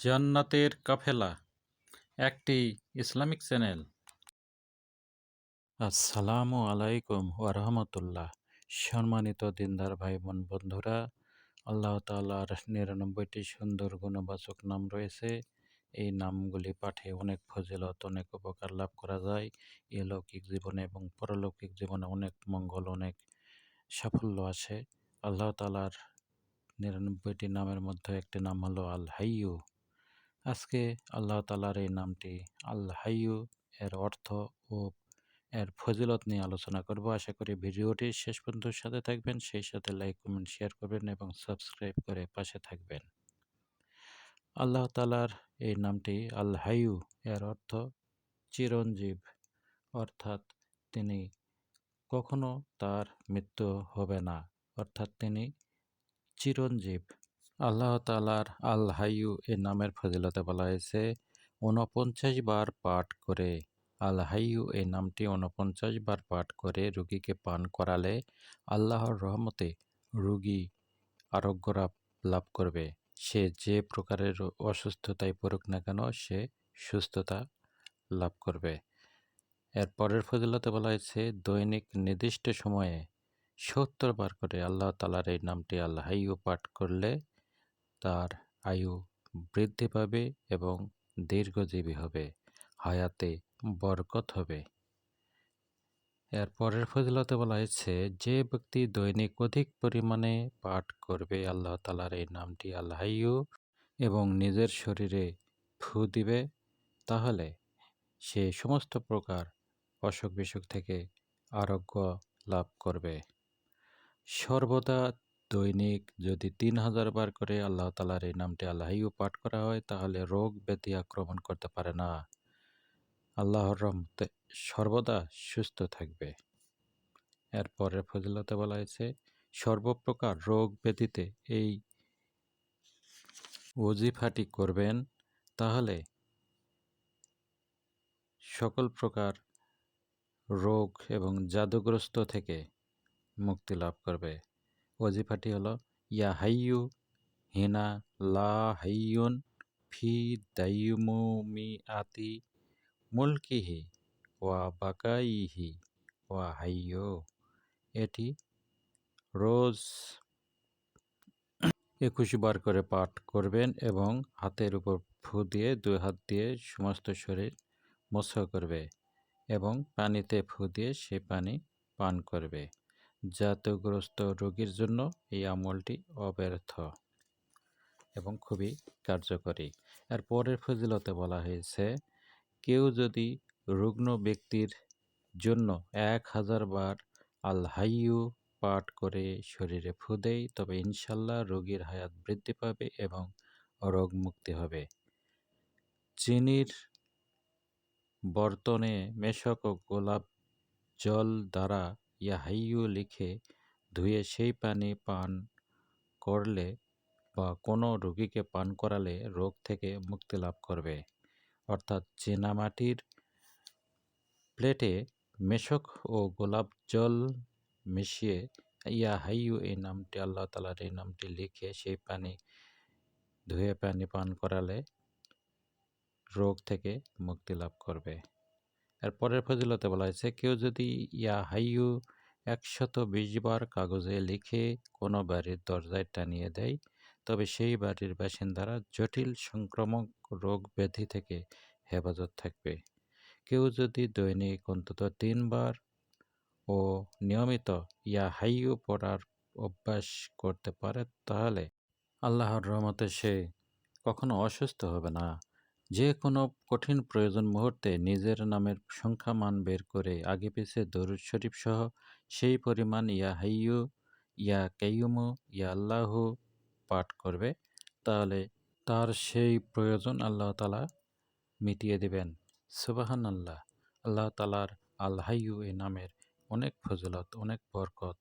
জান্নাতের কাফেলা, একটি Islamic channel. আসসালামু আলাইকুম ওরহমতুল্লাহ সম্মানিত দিনদার ভাই বোন বন্ধুরা, আল্লাহ তালার নিরানব্বইটি সুন্দর গুণবাচক নাম রয়েছে। এই নামগুলি পাঠে অনেক ফজিলত, অনেক উপকার লাভ করা যায়। ইহলৌকিক জীবনে এবং পরলৌকিক জীবনে অনেক মঙ্গল, অনেক সাফল্য আছে। আল্লাহ তালার নিরানব্বইটি নামের মধ্যে একটি নাম হলো আল হাইয়ু আজকে আল্লাহ তালার এই নামটি আল হাইয়ু এর অর্থ ও এর ফজিলত নিয়ে আলোচনা করব। আশা করি ভিডিওটি শেষ পর্যন্ত সাথে থাকবেন, সেই সাথে লাইক, কমেন্ট, শেয়ার করবেন এবং সাবস্ক্রাইব করে পাশে থাকবেন। আল্লাহ তালার এই নামটি আল এর অর্থ চিরঞ্জীব, অর্থাৎ তিনি কখনো তার মৃত্যু হবে না, অর্থাৎ তিনি চিরঞ্জীব। আল্লাহ তালার আল হাইয়ু এ নামের ফজিলতে বলা হয়েছে, ঊনপঞ্চাশ বার পাঠ করে আল হাইয়ু এই নামটি ঊনপঞ্চাশ বার পাঠ করে রুগীকে পান করালে আল্লাহর রহমতে রুগী আরোগ্য লাভ করবে। সে যে প্রকারের অসুস্থতায় পড়ুক না কেন, সে সুস্থতা লাভ করবে। এর পরের ফজিলতে বলা হয়েছে, দৈনিক নির্দিষ্ট সময়ে সত্তর বার করে আল্লাহ তালার এই নামটি আল্লাহ পাঠ করলে তার আয়ু বৃদ্ধি পাবে এবং দীর্ঘজীবী হবে, হায়াতে বরকত হবে। এর পরের ফজিলতে বলা হয়েছে, যে ব্যক্তি দৈনিক অধিক পরিমাণে পাঠ করবে, আল্লাহ তালার এই নামটি আল্লাহাইয়ু এবং নিজের শরীরে ফু দিবে, তাহলে সে সমস্ত প্রকার অসুখ বিসুখ থেকে আরোগ্য লাভ করবে। সর্বদা দৈনিক যদি তিন হাজার বার করে আল্লাহ তালার এই নামটি আল্লাহিও পাঠ করা হয়, তাহলে রোগ ব্যাধি আক্রমণ করতে পারে না। আল্লাহর রহমতে সর্বদা সুস্থ থাকবে। এরপরের ফজিলতে বলা হয়েছে, সর্বপ্রকার রোগ ব্যাধিতে এই ওজিফাটি করবেন, তাহলে সকল প্রকার রোগ এবং জাদুগ্রস্ত থেকে মুক্তি লাভ করবে। ওজিফাটি হলো ইয়া হাইয়ু হিনা লা হাইয়ুন ফি দাইমুমি আতি মুলকিহি ওয়া বাকাইহি ওয়া হাইয়ু এটি রোজ একুশ বার করে পাঠ করবেন এবং হাতের উপর ফু দিয়ে দুই হাত দিয়ে সমস্ত শরীর মৎস্য করবে এবং পানিতে ফু দিয়ে সে পানি পান করবে জাতগ্রস্ত রোগীর জন্য এই আমলটি অব্যর্থ এবং খুবই কার্যকরী। এর পরের ফজিলতে বলা হয়েছে, কেউ যদি রুগ্ন ব্যক্তির জন্য এক হাজার বার আল হাইয়ু পাঠ করে শরীরে ফু দেয়, তবে ইনশাল্লাহ রোগীর হায়াত বৃদ্ধি পাবে এবং রোগ মুক্তি হবে। চিনির বর্তনে মেশক ও গোলাপ জল দ্বারা ইয়াহাইয়ু লিখে ধুয়ে সেই পানি পান করলে বা কোনো রোগীকে পান করালে রোগ থেকে মুক্তি লাভ করবে। অর্থাৎ চীনামাটির প্লেটে মেশক ও গোলাপ জল মিশিয়ে ইয়া হাইয়ু এই নামটি, আল্লাহ তালার এই নামটি লিখে সেই পানি ধুয়ে পানি পান করালে রোগ থেকে মুক্তি লাভ করবে। এর পরের ফজিলতে বলা হয়েছে, কেউ যদি ইয়া হাইয়ু একশত বিশ বার কাগজে লিখে কোনো বাড়ির দরজায় টানিয়ে দেয়, তবে সেই বাড়ির বাসিন্দারা জটিল সংক্রামক রোগ ব্যাধি থেকে হেফাজত থাকবে। কেউ যদি দৈনিক অন্তত তিনবার ও নিয়মিত ইয়া হাইয়ু পড়ার অভ্যাস করতে পারে, তাহলে আল্লাহর রহমতে সে কখনো অসুস্থ হবে না। যে কোনো কঠিন প্রয়োজন মুহূর্তে নিজের নামের সংখ্যা মান বের করে আগে পিছে দরুদ শরীফ সহ সেই পরিমাণ ইয়া হাইয়ু, ইয়া কাইয়ুমু, ইয়া আল্লাহু পাঠ করবে। তাহলে তার সেই প্রয়োজন আল্লাহ তালা মিটিয়ে দেবেন। সুবাহান আল্লাহ আল্লাহ তালার আল হাইয়ু এই নামের অনেক ফজলত, অনেক বরকত।